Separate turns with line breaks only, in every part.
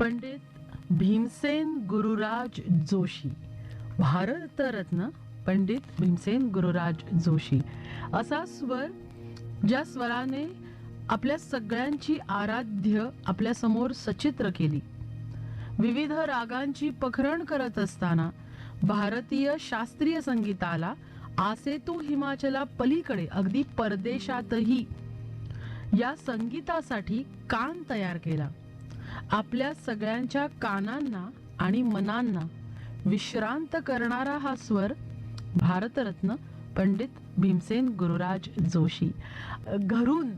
पंडित भीमसेन गुरुराज जोशी. भारतरत्न पंडित भीमसेन गुरुराज जोशी. असा स्वर ज्या स्वराने आपल्या सगळ्यांची आराध्य आपल्यासमोर सचित्र केली. विविध रागांची पखरण करत असताना भारतीय शास्त्रीय संगीताला आसेतू हिमाचला पलीकडे अगदी परदेशातही या संगीतासाठी कान तयार केला. आपल्या सगळ्यांच्या कानांना आणि मनांना विश्रांत करणारा हा स्वर भारतरत्न पंडित भीमसेन गुरुराज जोशी. घरून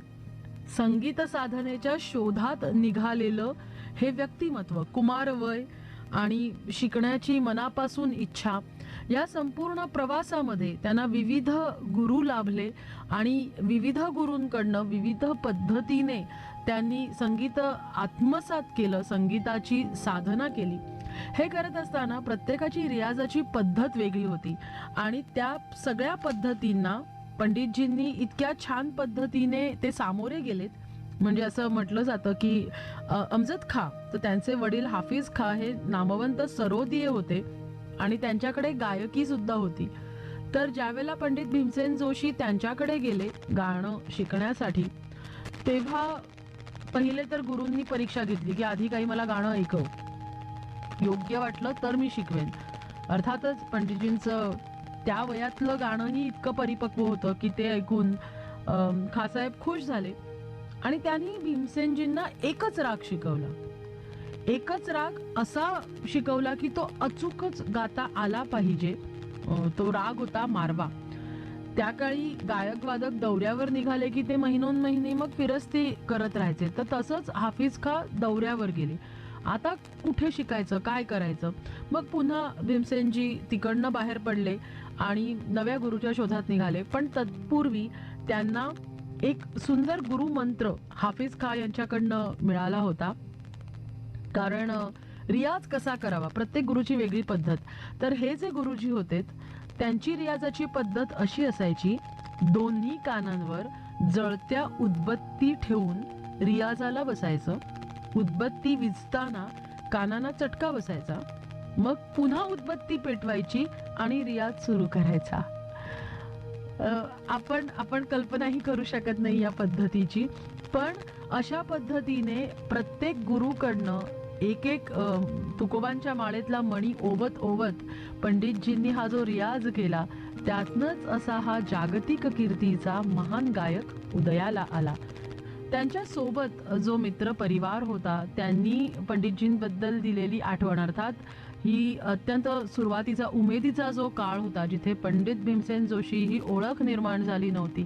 संगीत साधनेच्या शोधात निघालेलं हे व्यक्तिमत्व कुमारवय आणि शिकण्याची मनापासून इच्छा या संपूर्ण प्रवासामध्ये त्यांना विविध गुरु लाभले आणि विविध गुरूंकडनं विविध पद्धतीने त्यांनी संगीत आत्मसात केलं संगीताची साधना केली. हे करत असताना प्रत्येकाची रियाजाची पद्धत वेगळी होती. आणि त्या सगळ्या पद्धतींना पंडितजींनी इतक्या छान पद्धतीने ते सामोरे गेलेत. म्हणजे असं म्हटलं जातं की अमजद खा तर त्यांचे वडील हाफिज खा हे नामवंत सरोदीय होते आणि त्यांच्याकडे गायकी सुद्धा होती. तर ज्यावेळेला पंडित भीमसेन जोशी त्यांच्याकडे गेले गाणं शिकण्यासाठी तेव्हा पहिले तर गुरुंनी परीक्षा घेतली की आधी काही मला गाणं ऐकव. योग्य वाटलं तर मी शिकवेन. अर्थातच पंडितजींचं त्या वयातलं गाणंही इतकं परिपक्व होतं की ते ऐकून खासाहेब खुश झाले. आणि त्यांनी भीमसेनजींना एकच राग शिकवला. एकच राग असा शिकवला की तो अचूकच गाता आला पाहिजे. तो राग होता मारवा. त्या काळी गायक वादक दौऱ्यावर निघाले की ते महिनोन महिने मग फिरस्ती करत राहायचे. तर तसंच हाफिज खा दौऱ्यावर गेले. आता कुठे शिकायचं? काय करायचं? मग पुन्हा भीमसेनजी तिकडनं बाहेर पडले आणि नव्या गुरुच्या शोधात निघाले. पण तत्पूर्वी त्यांना एक सुंदर गुरु मंत्र हाफिज खा यांच्याकडनं मिळाला होता. कारण रियाज कसा करावा? प्रत्येक गुरुची वेगळी पद्धत. तर हे जे गुरुजी होते त्यांची रियाजाची पद्धत अशी असायची दोन्ही कानांवर जळत्या उदबत्ती ठेवून रियाजाला बसायचं. उदबत्ती विजताना कानांना चटका बसायचा. मग पुन्हा उदबत्ती पेटवायची आणि रियाज सुरू करायचा. आपण आपण कल्पनाही करू शकत नाही या पद्धतीची. पण अशा पद्धतीने प्रत्येक गुरुकडनं एक एक तुकोबांच्या माळेतला मणी ओवत ओवत पंडितजींनी हा जो रियाज केला त्यातनच असा हा जागतिक कीर्तीचा महान गायक उदयाला आला. त्यांच्यासोबत जो मित्र परिवार होता त्यांनी पंडितजींबद्दल दिलेली आठवण अर्थात ही अत्यंत सुरुवातीचा उमेदीचा जो काळ होता जिथे पंडित भीमसेन जोशी ही ओळख निर्माण झाली नव्हती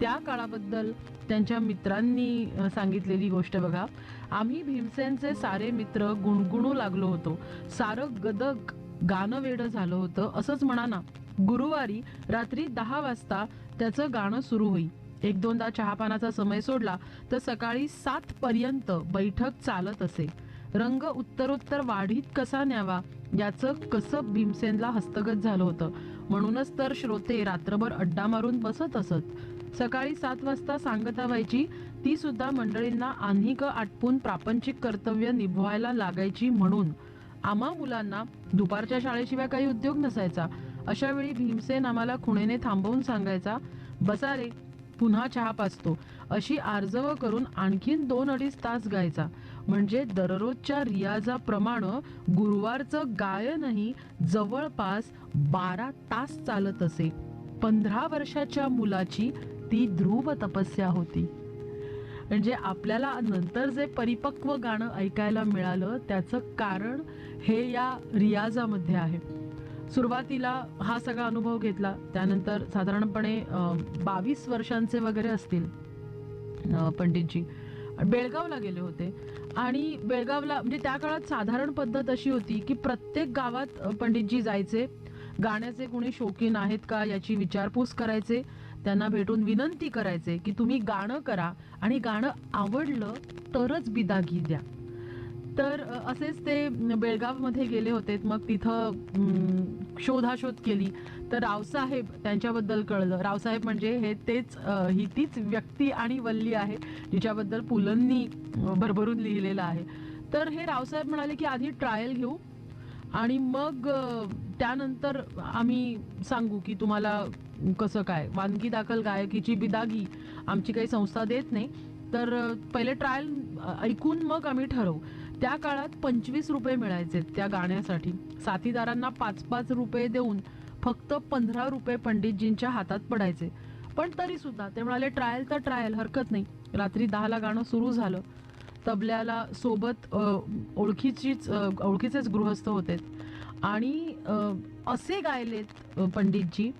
त्या काळाबद्दल त्यांच्या मित्रांनी सांगितलेली गोष्ट बघा. आम्ही भीमसेनचे सारे मित्र गुणगुणू लागलो होतो. सारं गदक गाणं वेडं झालं होतं असंच म्हणा ना गुरुवारी रात्री दहा वाजता त्याचं गाणं सुरू होई. एक दोनदा चहापानाचा समय सोडला तर सकाळी सात पर्यंत बैठक चालत असे. रंग उत्तरोत्तर वाढीत कसा न्यावा याचं कसं भीमसेनला हस्तगत झालं होतं. म्हणूनच तर श्रोते रात्रभर अड्डा मारून बसत असत. सकाळी सात वाजता सांगता व्हायची ती सुद्धा मंडळींना आन्हिक आटपून प्रापंचिक कर्तव्य निभवायला लागायची म्हणून आम्हा मुलांना दुपारच्या शाळेशिवाय काही उद्योग नसायचा. अशा वेळी भीमसेन आम्हाला खुणेने थांबवून सांगायचा बसा रे पुन्हा चहा पाचतो. अशी आर्जव करून आणखीन दोन अडीच तास गायचा. म्हणजे दररोजच्या रियाजाप्रमाणे गुरुवारचं गायनही जवळपास बारा तास चालत असे. पंधरा वर्षाच्या मुलाची ती ध्रुव तपस्या होती. म्हणजे आपल्याला नंतर जे परिपक्व गाणं ऐकायला मिळालं त्याचं कारण हे या रियाजामध्ये आहे. सुरुवातीला हा सगळा अनुभव घेतला त्यानंतर साधारणपणे बावीस वर्षांचे वगैरे असतील पंडितजी. बेळगावला गेले होते. आणि बेळगावला म्हणजे त्या काळात साधारण पद्धत अशी होती की प्रत्येक गावात पंडितजी जायचे. गाण्याचे कोणी शौकीन आहेत का याची विचारपूस करायचे. त्यांना भेटून विनंती करायचे की तुम्ही गाणं करा आणि गाणं आवडलं तरच बिदागी द्या. तर असेच ते बेळगावमध्ये गेले होते. मग तिथं शोधाशोध केली. तर रावसाहेब त्यांच्याबद्दल कळलं. रावसाहेब म्हणजे हे तेच ही तीच व्यक्ती आणि वल्ली आहे जिच्याबद्दल पुलंनी भरभरून लिहिलेलं आहे. तर हे रावसाहेब म्हणाले की आधी ट्रायल घेऊ आणि मग त्यानंतर आम्ही सांगू की तुम्हाला कसं काय? वानगी दाखल गायकीची बिदागी आमची काही संस्था देत नाही. तर पहिले ट्रायल ऐकून मग आम्ही ठरवू. त्या काळात पंचवीस रुपये मिळायचे त्या गाण्यासाठी. साथीदारांना पाच पाच रुपये देऊन फक्त पंधरा रुपये पंडितजींच्या हातात पडायचे. पण तरी सुद्धा ते म्हणाले ट्रायल तर ट्रायल हरकत नाही. रात्री दहाला गाणं सुरू झालं. तबल्याला सोबत ओळखीचीच ओळखीचेच गृहस्थ होते. आणि असे गायलेत पंडितजी.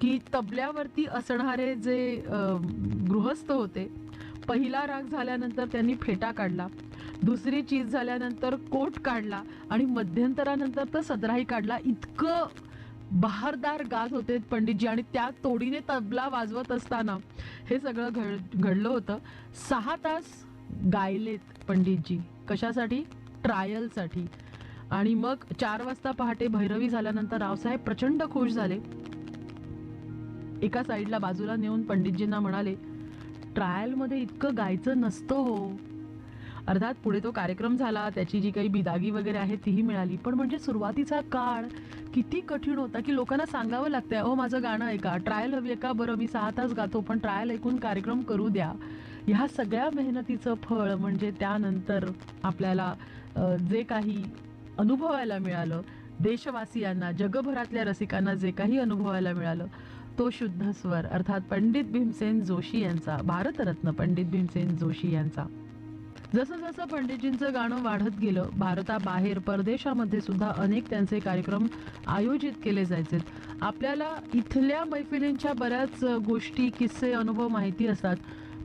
की तबल्यावरती असणारे जे गृहस्थ होते पहिला राग झाल्यानंतर त्यांनी फेटा काढला दुसरी चीज झाल्यानंतर कोट काढला आणि मध्यंतरानंतर तर सदराही काढला. इतकं बहारदार गात होते पंडितजी आणि त्या तोडीने तबला वाजवत असताना हे सगळं घड घडलं होतं. सहा तास गायलेत पंडितजी. कशासाठी? ट्रायलसाठी. आणि मग चार वाजता पहाटे भैरवी झाल्यानंतर रावसाहेब प्रचंड खुश झाले. एका साईडला बाजूला नेऊन पंडितजींना म्हणाले ट्रायलमध्ये इतकं गायचं नसतं हो. अर्थात पुढे तो कार्यक्रम झाला त्याची जी काही बिदागी वगैरे आहे तीही मिळाली. पण म्हणजे सुरुवातीचा काळ किती कठीण होता की लोकांना सांगावं लागतंय अहो माझं गाणं ऐका ट्रायल हवी आहे का? बरं मी सहा तास गातो पण ट्रायल ऐकून कार्यक्रम करू द्या. ह्या सगळ्या मेहनतीचं फळ म्हणजे त्यानंतर आपल्याला जे काही अनुभवायला मिळालं देशवासियांना जगभरातल्या रसिकांना जे काही अनुभवायला मिळालं तो शुद्ध स्वर अर्थात पंडित भीमसेन जोशी यांचा भारतरत्न पंडित भीमसेन जोशी यांचा. जसं जसं पंडितजींचं गाणं वाढत गेलं भारताबाहेर परदेशामध्ये सुद्धा अनेक त्यांचे कार्यक्रम आयोजित केले जायचे. आपल्याला इथल्या मैफिलींच्या बऱ्याच गोष्टी किस्से अनुभव माहिती असतात.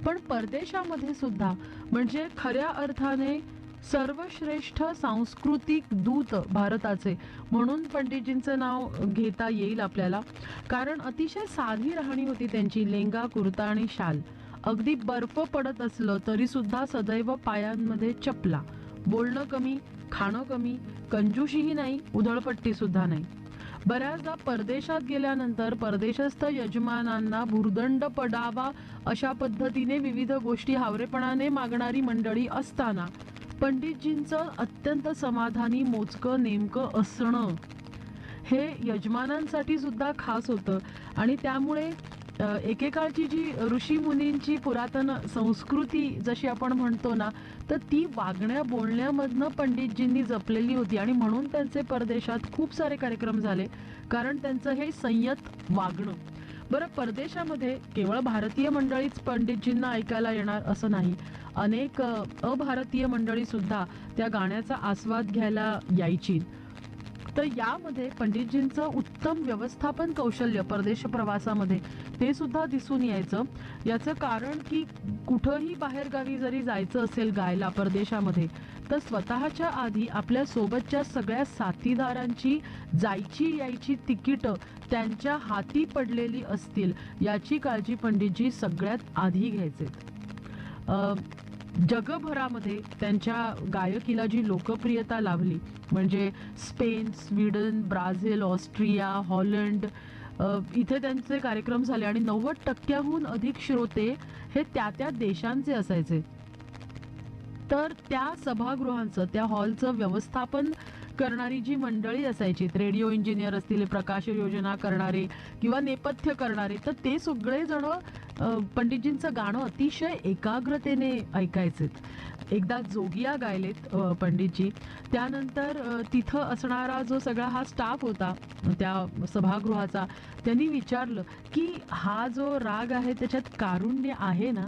पण परदेशामध्ये सुद्धा म्हणजे खऱ्या अर्थाने सर्वश्रेष्ठ सांस्कृतिक दूत भारताचे. म्हणून पंडितजींचं नाव घेता येईल आपल्याला. कारण अतिशय साधी राहणी होती त्यांची लेंगा कुर्ता आणि शाल. अगदी बर्फ पडत असलं तरी सुद्धा सदैव पायांमध्ये चपला. बोलणं कमी खाणं कमी कंजूशीही नाही उधळपट्टी सुद्धा नाही. बऱ्याचदा परदेशात गेल्यानंतर परदेशस्थ यजमानांना भुर्दंड पडावा अशा पद्धतीने विविध गोष्टी हावरेपणाने मागणारी मंडळी असताना पंडितजींचं अत्यंत समाधानी मोजकं नेमकं असणं हे यजमानांसाठी सुद्धा खास होतं. आणि त्यामुळे एकेकाळची जी ऋषी मुनींची पुरातन संस्कृती जशी आपण म्हणतो ना तर ती वागण्या बोलण्यामधनं पंडितजींनी जपलेली होती. आणि म्हणून त्यांचे परदेशात खूप सारे कार्यक्रम झाले. कारण त्यांचं हे संयत वागणं. बरं परदेशामध्ये केवळ भारतीय मंडळीच पंडितजींना ऐकायला येणार असं नाही. अनेक अभारतीय मंडळी सुद्धा त्या गाण्याचा आस्वाद घ्यायला यायची. तर यामध्ये पंडितजींचं उत्तम व्यवस्थापन कौशल्य परदेश प्रवासामध्ये ते सुद्धा दिसून यायचं. याचं कारण की कुठंही बाहेरगावी जरी जायचं असेल गायला परदेशामध्ये तर स्वतःच्या आधी आपल्या सोबतच्या सगळ्या साथीदारांची जायची यायची तिकीटं त्यांच्या हाती पडलेली असतील याची काळजी पंडितजी सगळ्यात आधी घ्यायचे. जगभरामध्ये त्यांच्या गायकीला जी लोकप्रियता लाभली म्हणजे Spain Sweden Brazil Austria Holland इथे त्यांचे कार्यक्रम झाले आणि नव्वद टक्क्याहून अधिक श्रोते हे त्या त्या देशांचे असायचे. तर त्या सभागृहांचं त्या हॉलचं व्यवस्थापन करणारी जी मंडळी असायची रेडिओ इंजिनियर असतील प्रकाश योजना करणारे किंवा नेपथ्य करणारे तर ते सगळे जण पंडितजींचं गाणं अतिशय एकाग्रतेने ऐकायचेत. एकदा जोगिया गायलेत पंडितजी. त्यानंतर तिथं असणारा जो सगळा हा स्टाफ होता त्या सभागृहाचा त्यांनी विचारलं की हा जो राग आहे त्याच्यात कारुण्य आहे ना?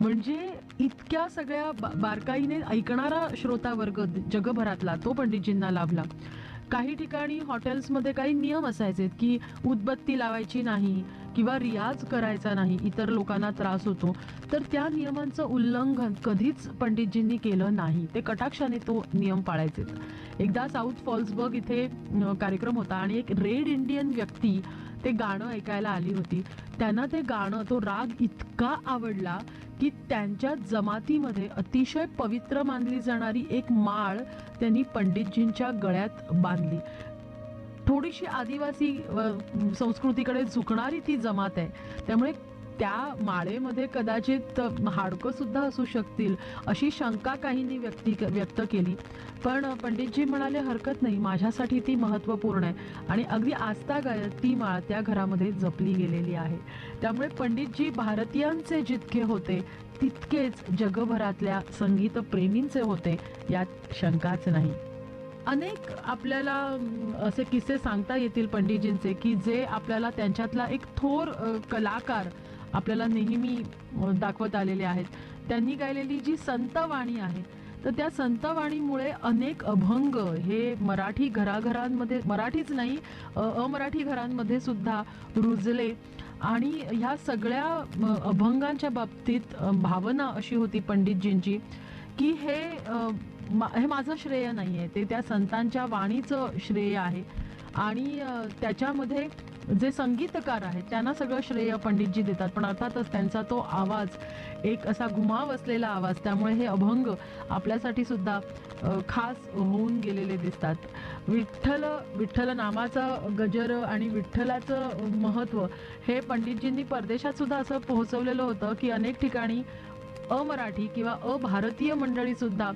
म्हणजे इतक्या सगळ्या बारकाईने ऐकणारा श्रोता वर्ग जगभरातला तो पंडितजींना लाभला. काही ठिकाणी हॉटेल्समध्ये काही नियम असायचे की उदबत्ती लावायची नाही किंवा रियाज करायचा नाही इतर लोकांना त्रास होतो. तर त्या नियमांचं उल्लंघन कधीच पंडितजींनी केलं नाही. ते कटाक्षाने तो नियम पाळायचे एकदा साऊथ फॉल्सबर्ग इथे कार्यक्रम होता आणि एक रेड इंडियन व्यक्ती ते गाणं ऐकायला आली होती. त्यांना ते गाणं तो राग इतका आवडला की त्यांच्या जमातीमध्ये अतिशय पवित्र मानली जाणारी एक माळ त्यांनी पंडितजींच्या गळ्यात बांधली. थोडीशी आदिवासी संस्कृतीकडे झुकणारी ती जमात आहे. त्यामुळे त्या माळेमध्ये कदाचित हाडकं सुद्धा असू शकतील अशी शंका काहींनी व्यक्ती व्यक्त केली. पण पंडितजी म्हणाले हरकत नाही माझ्यासाठी ती महत्त्वपूर्ण आहे. आणि अगदी आस्थागायत ती माळ त्या घरामध्ये जपली गेलेली आहे. त्यामुळे पंडितजी भारतीयांचे जितके होते तितकेच जगभरातल्या संगीत प्रेमींचे होते यात शंकाच नाही. अनेक आपल्याला असे किस्से सांगता येतील पंडितजींचे की जे आपल्याला त्यांच्यातला एक थोर कलाकार आपल्याला नेहमी दाखवत आलेले आहेत. त्यांनी गायलेली जी संतवाणी आहे तर त्या संतवाणीमुळे अनेक अभंग हे मराठी घराघरांमध्ये मराठीच नाही अमराठी घरांमध्ये सुद्धा रुजले. आणि ह्या सगळ्या अभंगांच्या बाबतीत भावना अशी होती पंडितजींची की हे मा- हे माझं श्रेय नाही आहे ते त्या संतांच्या वाणीचं श्रेय आहे. आणि त्याच्यामध्ये जे संगीतकार आहेत त्यांना सगळं श्रेय पंडितजी देतात. पण अर्थातच त्यांचा तो आवाज एक असा घुमाव असलेला आवाज त्यामुळे हे अभंग आपल्यासाठी सुद्धा खास होऊन गेलेले दिसतात. विठ्ठल विठ्ठल नामाचा गजर आणि विठ्ठलाचं महत्त्व हे पंडितजींनी परदेशात सुद्धा असं पोहोचवलेलं होतं की अनेक ठिकाणी अमराठी किंवा अभारतीय मंडळी सुद्धा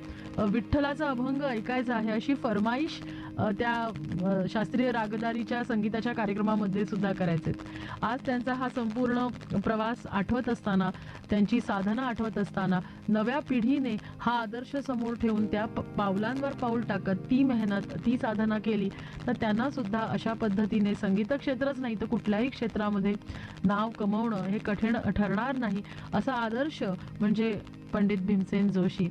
विठ्ठलाचा अभंग ऐकायचा आहे अशी फरमाईश त्या शास्त्रीय रागदारीच्या संगीताच्या कार्यक्रमामध्ये सुद्धा करायचे आज त्यांचा हा संपूर्ण प्रवास आठवत असताना त्यांची साधना आठवत असताना नव्या पिढीने हा आदर्श समोर ठेवून त्या पावलांवर पाऊल टाकत ती मेहनत ती साधना केली तर त्यांना सुद्धा अशा पद्धतीने संगीत क्षेत्रच नाही तर कुठल्याही क्षेत्रामध्ये नाव कमवणं हे कठीण ठरणार नाही असा आदर्श म्हणजे पंडित भीमसेन जोशी.